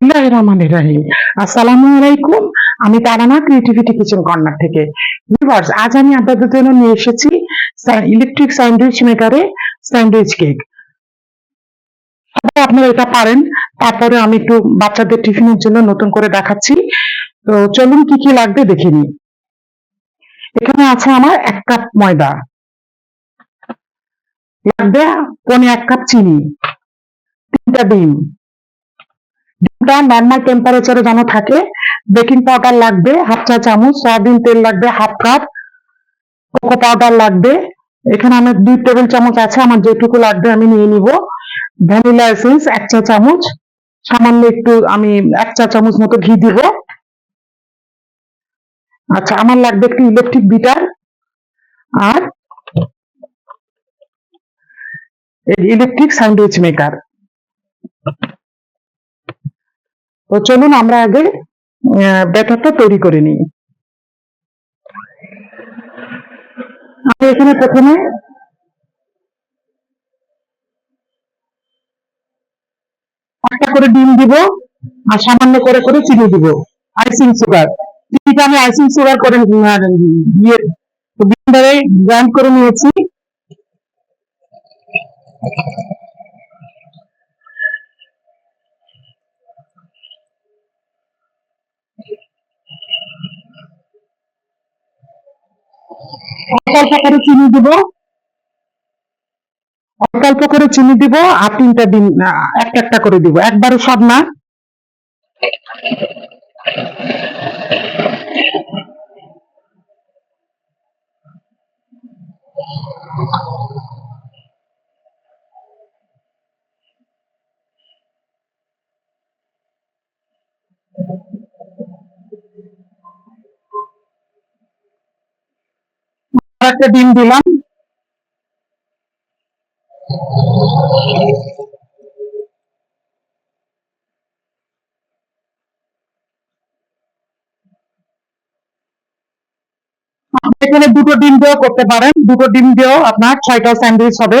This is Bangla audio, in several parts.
বিসমিল্লাহ রহমান রাহিম। আসসালামু আলাইকুম, আমি তারানা ক্রিয়েটিভিটি কিচেন কর্নার থেকে। ভিউয়ার্স আজ আমি আপনাদের জন্য নিয়ে এসেছি ইলেকট্রিক স্যান্ডউইচ মেকারে স্যান্ডউইচ কেক আপনারা এটা পারেন, তারপরে আমি একটু বাচ্চাদের টিফিনের জন্য নতুন করে দেখাচ্ছি। তো চলুন কি কি লাগবে দেখে নিই। এখানে আছে আমার এক কাপ ময়দা। লাগবে পনে এক কাপ চিনি। তিনটা ডিম। নর্মাল টেম্পারেচারে যেন থাকে বেকিং পাউডার লাগবে, হাফ চা চামচ, সয়াবিন তেল লাগবে, হাফ কাপ কোকো পাউডার লাগবে। এখানে আমার দুই টেবিল চামচ আছে, আমার যেটুকু লাগবে আমি নিয়ে নিব। ভ্যানিলা এসেন্স এক চা চামচ। সামান্য একটু আমি এক চা চামচ মতো ঘি দিব। আচ্ছা আমার লাগবে একটু ইলেকট্রিক বিটার আর ইলেকট্রিক স্যান্ডউইচ মেকার তো চলুন আমরা আগে ব্যাটারটা তৈরি করে নিই। আমি এখানে প্রথমে একটা করে ডিম দিব আর সামান্য করে করে চিনি দিব। Icing sugar. চিনিটা আমি আইসিং সুগার করে ইয়ে গ্রাইন্ড করে নিয়েছি। অল্প করে চিনি দিব। অল্প অল্প করে চিনি দিব আর তিনটা ডিম একটা একটা করে দিব। একবারে সব না? একটা ডিম দিলাম। এখানে দুটো ডিম দিয়েও করতে পারেন। দুটো ডিম দিয়েও আপনার ছয়টা স্যান্ডউইচ হবে।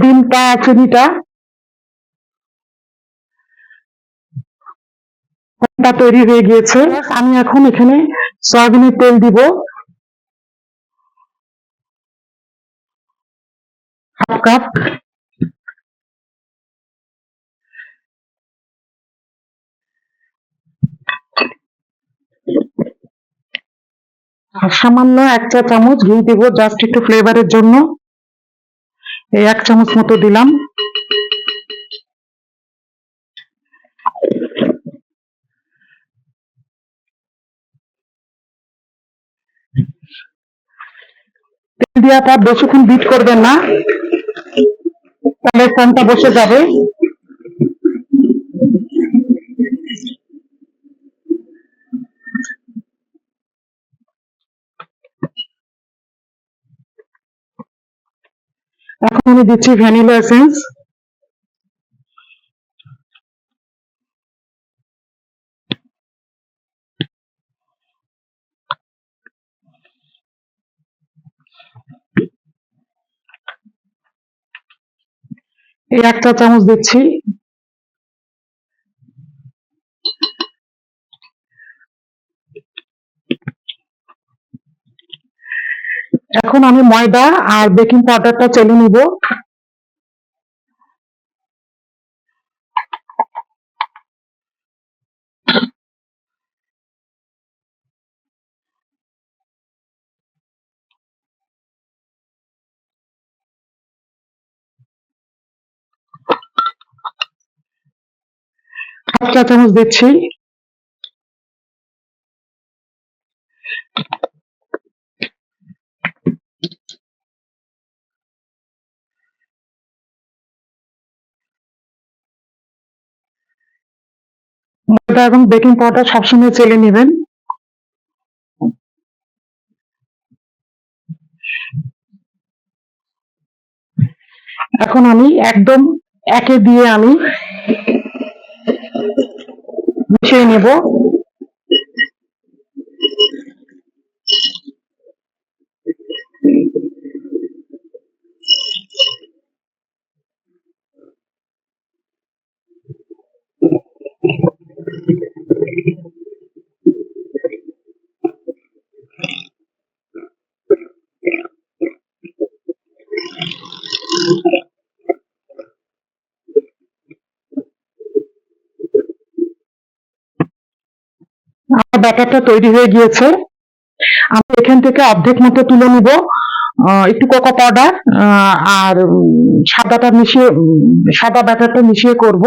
ডিমটা চিনিটা টা তৈরি হয়ে গিয়েছে। আমি এখন এখানে সয়াবিনের তেল দিব। Half cup. সামান্য এক চা চামচ ঘি দিব, জাস্ট একটু ফ্লেভারের জন্য। এই এক চামচ মতো দিলাম। তেল আপনার বেশিক্ষণ বিট করবেন না। তাহলে ফোনটা বসে যাবে। আমি দিচ্ছি ভ্যানিলা এসেন্স। এই একটা চামচ দিচ্ছি। এখন আমি ময়দা আর বেকিং পাউডারটা চেলে নিব। চা চামচ দিচ্ছি। ময়দা এবং বেকিং পাউডার সবসময় চেলে নেবেন। এখন আমি একদম একে দিয়ে আমি মিশিয়ে নেব। আমার ব্যাটারটা তৈরি হয়ে গিয়েছে। আমি এখান থেকে অর্ধেক মতো তুলে নিব। একটু কোকো পাউডার আর সাদাটা মিশিয়ে, সাদা ব্যাটারটা মিশিয়ে করব।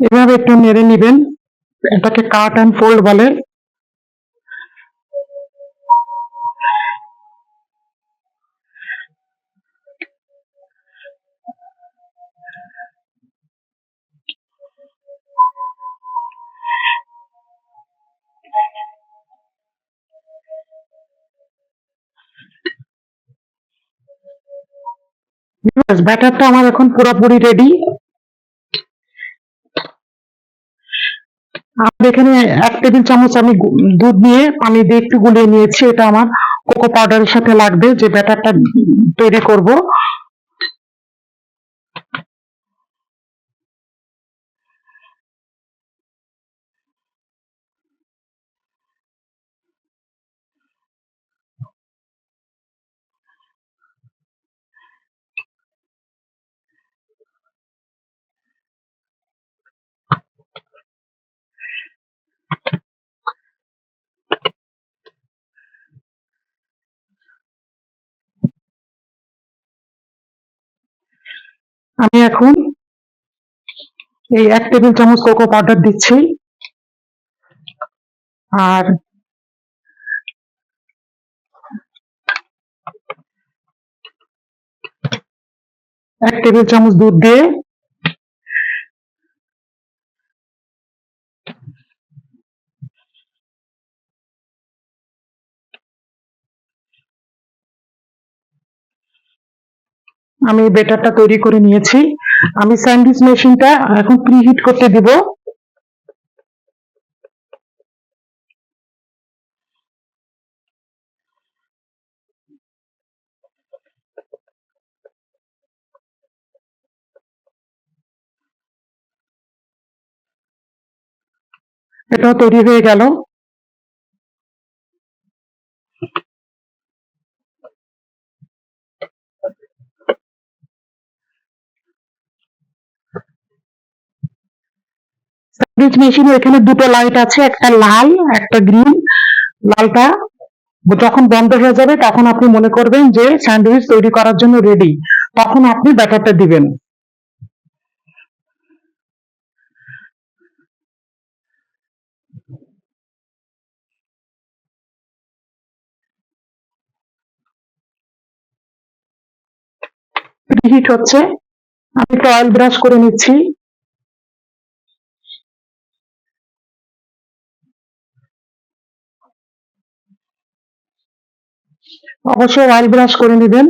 এভাবে একটু নেড়ে নিবেন। এটাকে কাট অ্যান্ড ফোল্ড বলে। ব্যাটারটা আমার এখন পুরোপুরি রেডি আমার এখানে এক টেবিল চামচ আমি দুধ নিয়ে পানি দিয়ে একটু গুলিয়ে নিয়েছি। এটা আমার কোকো পাউডারের সাথে লাগবে। যে ব্যাটারটা তৈরি করব আমি এখন এই এক টেবিল চামচ কোকো পাউডার দিচ্ছি। আর এক টেবিল চামচ দুধ দিয়ে আমি বেটারটা তৈরি করে নিয়েছি। আমি স্যান্ডউইচ মেশিনটা এখন প্রিহিট করতে দিব। এটাও তৈরি হয়ে গেল। স্যান্ডউইচ মেশিনে এখানে দুটো লাইট আছে, একটা লাল, একটা গ্রিন লালটা যখন বন্ধ হয়ে যাবে, তখন আপনি মনে করবেন যে স্যান্ডউইচ তৈরি করার জন্য রেডি তখন আপনি ব্যাটারটা দিবেন। হিট হচ্ছে। আমি একটু অয়েল ব্রাশ করে নিচ্ছি। অবশ্যই অয়েল ব্রাশ করে নেবেন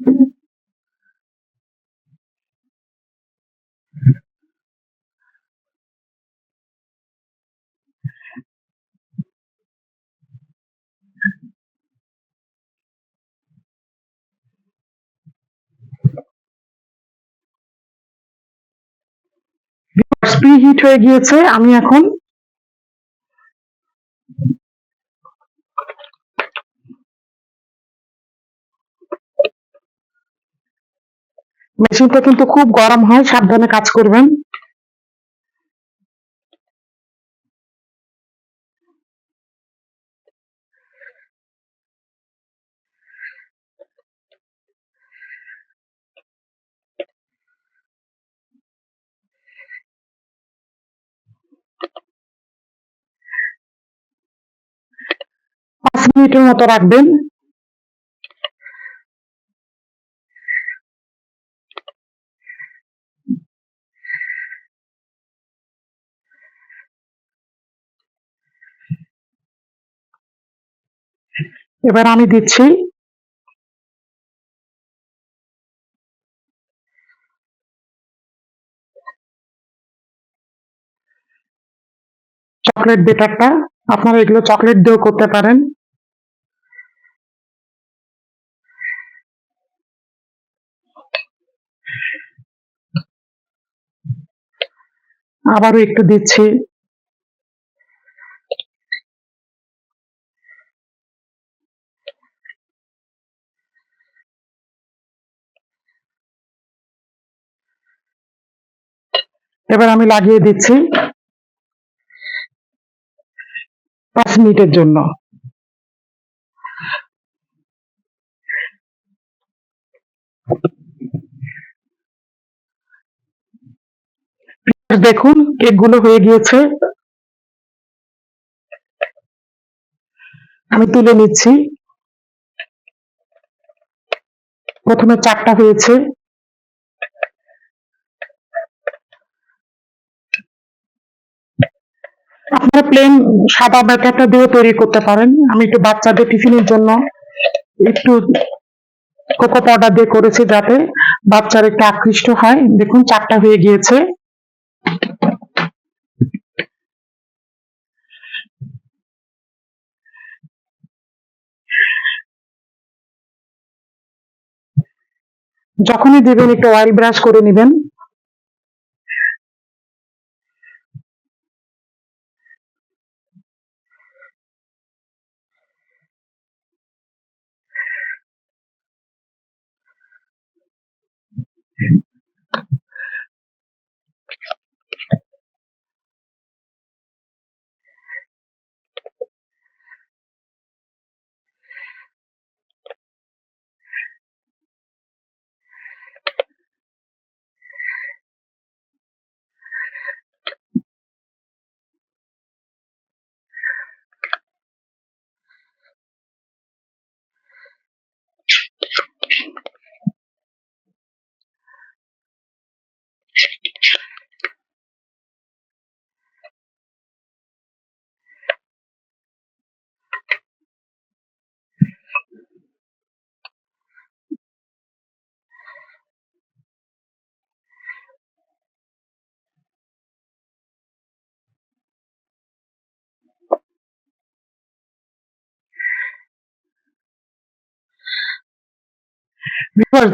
Thank you. প্রি হিট হয়ে গিয়েছে আমি এখন মেশিনটা কিন্তু খুব গরম হয় সাবধানে কাজ করবেন। মিনিটের মতো রাখবেন। এবার আমি দিচ্ছি চকলেট বেটারটা। আপনারা এগুলো চকলেট দিয়েও করতে পারেন। আবারও একটু দিচ্ছি। এবার আমি লাগিয়ে দিচ্ছি পাঁচ মিনিটের জন্য। দেখুন, কেকগুলো হয়ে গিয়েছে। আমি তুলে নিচ্ছি। প্রথমে চারটা হয়েছে। আপনারা প্লেন সাদা ব্যাটারটা দিয়ে তৈরি করতে পারেন। আমি একটু বাচ্চাদের টিফিনের জন্য একটু কোকো পাউডার দিয়ে করেছি যাতে বাচ্চারা একটু আকৃষ্ট হয়। দেখুন, চারটা হয়ে গিয়েছে। যখনই দেবেন একটু অয়েল ব্রাশ করে নেবেন।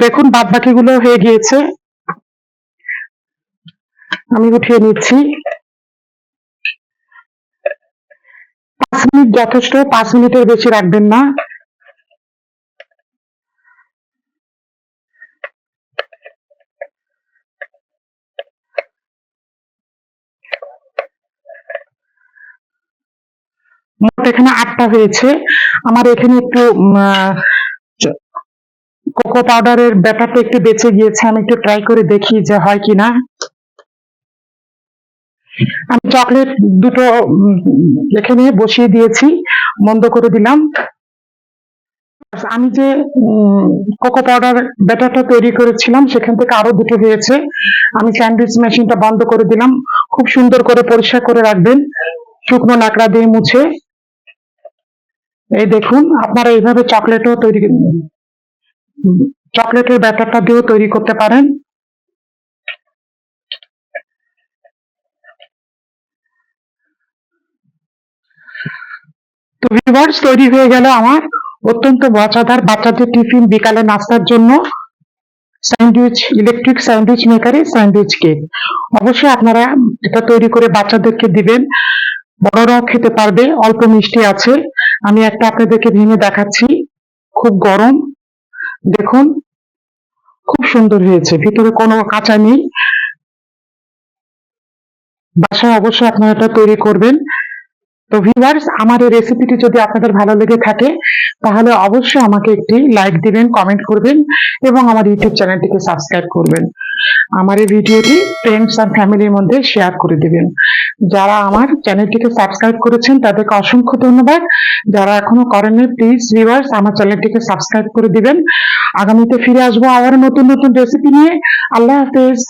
দেখুন বাদ বাকিগুলো হয়ে গিয়েছে। আমি উঠিয়ে নিচ্ছি। পাঁচ মিনিট যথেষ্ট, পাঁচ মিনিটের বেশি রাখবেন না। মোট এখানে আটটা হয়েছে। আমার এখানে একটু কোকো পাউডারের ব্যাপারটা একটু বেঁচে গিয়েছে, আমি একটু ট্রাই করে দেখি যে হয় কিনা। আমি চকলেট দুটো এখানে বসিয়ে দিয়েছি, বন্ধ করে দিলাম। আমি যে কোকো পাউডার ব্যাটারটা তৈরি করেছিলাম, সেখান থেকে আরও দুটো হয়েছে। আমি স্যান্ডউইচ মেশিনটা বন্ধ করে দিলাম। খুব সুন্দর করে পরিষ্কার করে রাখবেন। শুকনো নাকড়া দিয়ে মুছে। এই দেখুন, আপনারা এইভাবে চকলেটও তৈরি চকলেটের ব্যাটারটা দিয়েও তৈরি করতে পারেন। তো ভিউয়ার্স তৈরি হয়ে গেল আমার অত্যন্ত মজাদার বাচ্চাদের টিফিন বিকালে নাস্তার জন্য স্যান্ডউইচ ইলেকট্রিক স্যান্ডউইচ মেকারে স্যান্ডউইচ কেক অবশ্যই আপনারা এটা তৈরি করে বাচ্চাদেরকে দিবেন। বড়রাও খেতে পারবে, অল্প মিষ্টি আছে। আমি একটা আপনাদেরকে ভেঙে দেখাচ্ছি। খুব গরম। দেখুন, খুব সুন্দর হয়েছে। ভিতরে কোনো কাঁচা নেই। বাসায় অবশ্যই আপনারা এটা তৈরি করবেন। তো ভিউয়ার্স আমার এই রেসিপিটি যদি আপনাদের ভালো লেগে থাকে, তাহলে অবশ্যই আমাকে একটি লাইক দিবেন কমেন্ট করবেন এবং আমার ইউটিউব চ্যানেলটিকে সাবস্ক্রাইব করবেন। আমার এই ভিডিওটি ফ্রেন্ডস আর ফ্যামিলির মধ্যে শেয়ার করে দিবেন। যারা আমার চ্যানেলটিকে সাবস্ক্রাইব করেছেন, তাদেরকে অসংখ্য ধন্যবাদ। যারা এখনও করেননি প্লিজ ভিউয়ার্স আমার চ্যানেলটিকে সাবস্ক্রাইব করে দিবেন। আগামীতে ফিরে আসব আবার নতুন নতুন রেসিপি নিয়ে। আল্লাহ হাফেজ।